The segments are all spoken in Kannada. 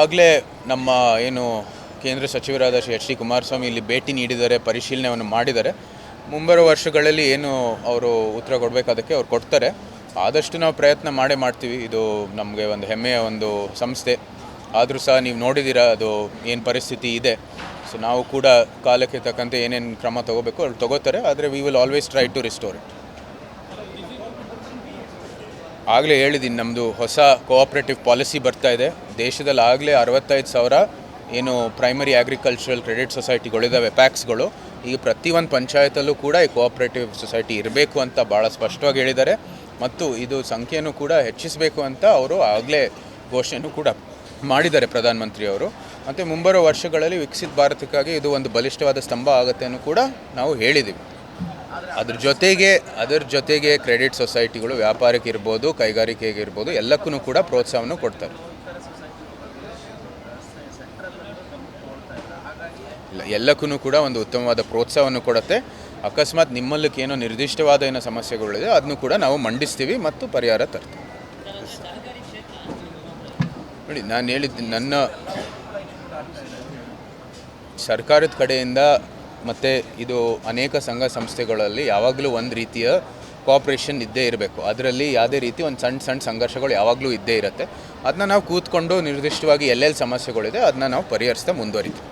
ಆಗಲೇ ನಮ್ಮ ಏನು ಕೇಂದ್ರ ಸಚಿವರಾದ ಶ್ರೀ ಎಚ್ ಡಿ ಕುಮಾರಸ್ವಾಮಿ ಇಲ್ಲಿ ಭೇಟಿ ನೀಡಿದ್ದಾರೆ, ಪರಿಶೀಲನೆಯನ್ನು ಮಾಡಿದ್ದಾರೆ. ಮುಂಬರುವ ವರ್ಷಗಳಲ್ಲಿ ಏನು ಅವರು ಉತ್ತರ ಕೊಡಬೇಕಾದಕ್ಕೆ ಅವ್ರು ಕೊಡ್ತಾರೆ. ಆದಷ್ಟು ನಾವು ಪ್ರಯತ್ನ ಮಾಡೇ ಮಾಡ್ತೀವಿ. ಇದು ನಮಗೆ ಒಂದು ಹೆಮ್ಮೆಯ ಒಂದು ಸಂಸ್ಥೆ. ಆದರೂ ಸಹ ನೀವು ನೋಡಿದ್ದೀರಾ ಅದು ಏನು ಪರಿಸ್ಥಿತಿ ಇದೆ. ಸೊ ನಾವು ಕೂಡ ಕಾಲಕ್ಕೆ ತಕ್ಕಂತೆ ಏನೇನು ಕ್ರಮ ತಗೋಬೇಕು ಅವ್ರು ತಗೋತಾರೆ. ಆದರೆ we will always try to restore it ಆಗಲೇ ಹೇಳಿದ್ದೀನಿ ನಮ್ಮದು ಹೊಸ ಕೋಆಪ್ರೇಟಿವ್ ಪಾಲಿಸಿ ಬರ್ತಾ ಇದೆ. ದೇಶದಲ್ಲಿ ಆಗಲೇ ಅರವತ್ತೈದು ಸಾವಿರ ಏನು ಪ್ರೈಮರಿ ಅಗ್ರಿಕಲ್ಚರಲ್ ಕ್ರೆಡಿಟ್ ಸೊಸೈಟಿಗಳಿದ್ದಾವೆ ಪ್ಯಾಕ್ಸ್ಗಳು ಈಗ ಪ್ರತಿಯೊಂದು ಪಂಚಾಯತಲ್ಲೂ ಕೂಡ ಈ ಕೋಆಪ್ರೇಟಿವ್ ಸೊಸೈಟಿ ಇರಬೇಕು ಅಂತ ಭಾಳ ಸ್ಪಷ್ಟವಾಗಿ ಹೇಳಿದ್ದಾರೆ. ಮತ್ತು ಇದು ಸಂಖ್ಯೆಯನ್ನು ಕೂಡ ಹೆಚ್ಚಿಸಬೇಕು ಅಂತ ಅವರು ಆಗಲೇ ಘೋಷಣೆಯನ್ನು ಕೂಡ ಮಾಡಿದ್ದಾರೆ ಪ್ರಧಾನಮಂತ್ರಿಯವರು ಮತ್ತು ಮುಂಬರುವ ವರ್ಷಗಳಲ್ಲಿ ವಿಕಸಿತ ಭಾರತಕ್ಕಾಗಿ ಇದು ಒಂದು ಬಲಿಷ್ಠವಾದ ಸ್ತಂಭ ಆಗುತ್ತೆ ಕೂಡ ನಾವು ಹೇಳಿದ್ದೀವಿ ಅದ್ರ ಜೊತೆಗೆ, ಅದರ ಜೊತೆಗೆ ಕ್ರೆಡಿಟ್ ಸೊಸೈಟಿಗಳು ವ್ಯಾಪಾರಕ್ಕೆ ಇರ್ಬೋದು ಕೈಗಾರಿಕೆಗೆ ಇರ್ಬೋದು ಎಲ್ಲಕ್ಕೂ ಕೂಡ ಪ್ರೋತ್ಸಾಹವನ್ನು ಕೊಡ್ತಾರೆ. ಇಲ್ಲ ಎಲ್ಲಕ್ಕೂ ಕೂಡ ಒಂದು ಉತ್ತಮವಾದ ಪ್ರೋತ್ಸಾಹವನ್ನು ಕೊಡುತ್ತೆ. ಅಕಸ್ಮಾತ್ ನಿಮ್ಮಲ್ಲಕ್ಕೆ ಏನೋ ನಿರ್ದಿಷ್ಟವಾದ ಏನೋ ಸಮಸ್ಯೆಗಳಿದೆ ಅದನ್ನು ಕೂಡ ನಾವು ಮಂಡಿಸ್ತೀವಿ ಮತ್ತು ಪರಿಹಾರ ತರ್ತೀವಿ. ನೋಡಿ, ನಾನು ಹೇಳಿದ್ದು ನನ್ನ ಸರ್ಕಾರದ ಕಡೆಯಿಂದ ಮತ್ತು ಇದು ಅನೇಕ ಸಂಘ ಸಂಸ್ಥೆಗಳಲ್ಲಿ ಯಾವಾಗಲೂ ಒಂದು ರೀತಿಯ ಕೋಆಪ್ರೇಷನ್ ಇದ್ದೇ ಇರಬೇಕು. ಅದರಲ್ಲಿ ಯಾವುದೇ ರೀತಿ ಒಂದು ಸಣ್ಣ ಸಣ್ಣ ಸಂಘರ್ಷಗಳು ಯಾವಾಗಲೂ ಇದ್ದೇ ಇರುತ್ತೆ. ಅದನ್ನ ನಾವು ಕೂತ್ಕೊಂಡು ನಿರ್ದಿಷ್ಟವಾಗಿ ಎಲ್ಲೆಲ್ಲಿ ಸಮಸ್ಯೆಗಳಿದೆ ಅದನ್ನ ನಾವು ಪರಿಹರಿಸ್ತಾ ಮುಂದುವರಿತೀವಿ.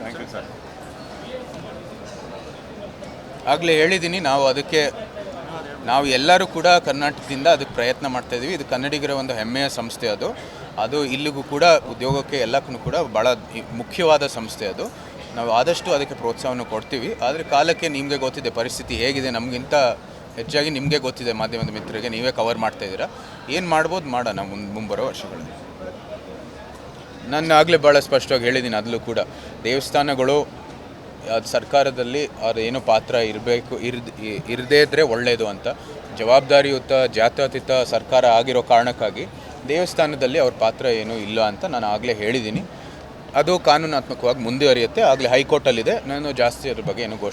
ಥ್ಯಾಂಕ್ ಯು ಸರ್ ಆಗಲೇ ಹೇಳಿದ್ದೀನಿ ನಾವು ಅದಕ್ಕೆ ನಾವು ಎಲ್ಲರೂ ಕೂಡ ಕರ್ನಾಟಕದಿಂದ ಅದಕ್ಕೆ ಪ್ರಯತ್ನ ಮಾಡ್ತಾ ಇದ್ದೀವಿ ಇದು ಕನ್ನಡಿಗರ ಒಂದು ಹೆಮ್ಮೆಯ ಸಂಸ್ಥೆ ಅದು. ಅದು ಇಲ್ಲಿಗೂ ಕೂಡ ಉದ್ಯೋಗಕ್ಕೆ ಎಲ್ಲಕ್ಕೂ ಕೂಡ ಭಾಳ ಮುಖ್ಯವಾದ ಸಂಸ್ಥೆ ಅದು. ನಾವು ಆದಷ್ಟು ಅದಕ್ಕೆ ಪ್ರೋತ್ಸಾಹವನ್ನು ಕೊಡ್ತೀವಿ. ಆದರೆ ಕಾಲಕ್ಕೆ ನಿಮಗೆ ಗೊತ್ತಿದೆ, ಪರಿಸ್ಥಿತಿ ಹೇಗಿದೆ, ನಮಗಿಂತ ಹೆಚ್ಚಾಗಿ ನಿಮಗೆ ಗೊತ್ತಿದೆ ಮಾಧ್ಯಮದ ಮಿತ್ರರಿಗೆ ನೀವೇ ಕವರ್ ಮಾಡ್ತಾ ಇದ್ದೀರಾ. ಏನು ಮಾಡ್ಬೋದು ಮಾಡೋಣ ಮುಂದ್ ಮುಂಬರೋ ವರ್ಷಗಳಲ್ಲಿ. ನಾನು ಆಗಲೇ ಭಾಳ ಸ್ಪಷ್ಟವಾಗಿ ಹೇಳಿದ್ದೀನಿ ಅದಲ್ಲೂ ಕೂಡ. ದೇವಸ್ಥಾನಗಳು, ಅದು ಸರ್ಕಾರದಲ್ಲಿ ಅವ್ರ ಏನೋ ಪಾತ್ರ ಇರಬೇಕು, ಇರ್ದು ಇರದೇ ಇದ್ದರೆ ಒಳ್ಳೆಯದು ಅಂತ. ಜವಾಬ್ದಾರಿಯುತ, ಜಾತ್ಯತೀತ ಸರ್ಕಾರ ಆಗಿರೋ ಕಾರಣಕ್ಕಾಗಿ ದೇವಸ್ಥಾನದಲ್ಲಿ ಅವ್ರ ಪಾತ್ರ ಏನೂ ಇಲ್ಲ ಅಂತ ನಾನು ಆಗಲೇ ಹೇಳಿದ್ದೀನಿ ಅದು ಕಾನೂನಾತ್ಮಕವಾಗಿ ಮುಂದುವರಿಯುತ್ತೆ. ಆಗಲೇ ಹೈಕೋರ್ಟಲ್ಲಿದೆ. ನಾನು ಜಾಸ್ತಿ ಅದ್ರ ಬಗ್ಗೆ ಏನು ಘೋಷಣೆ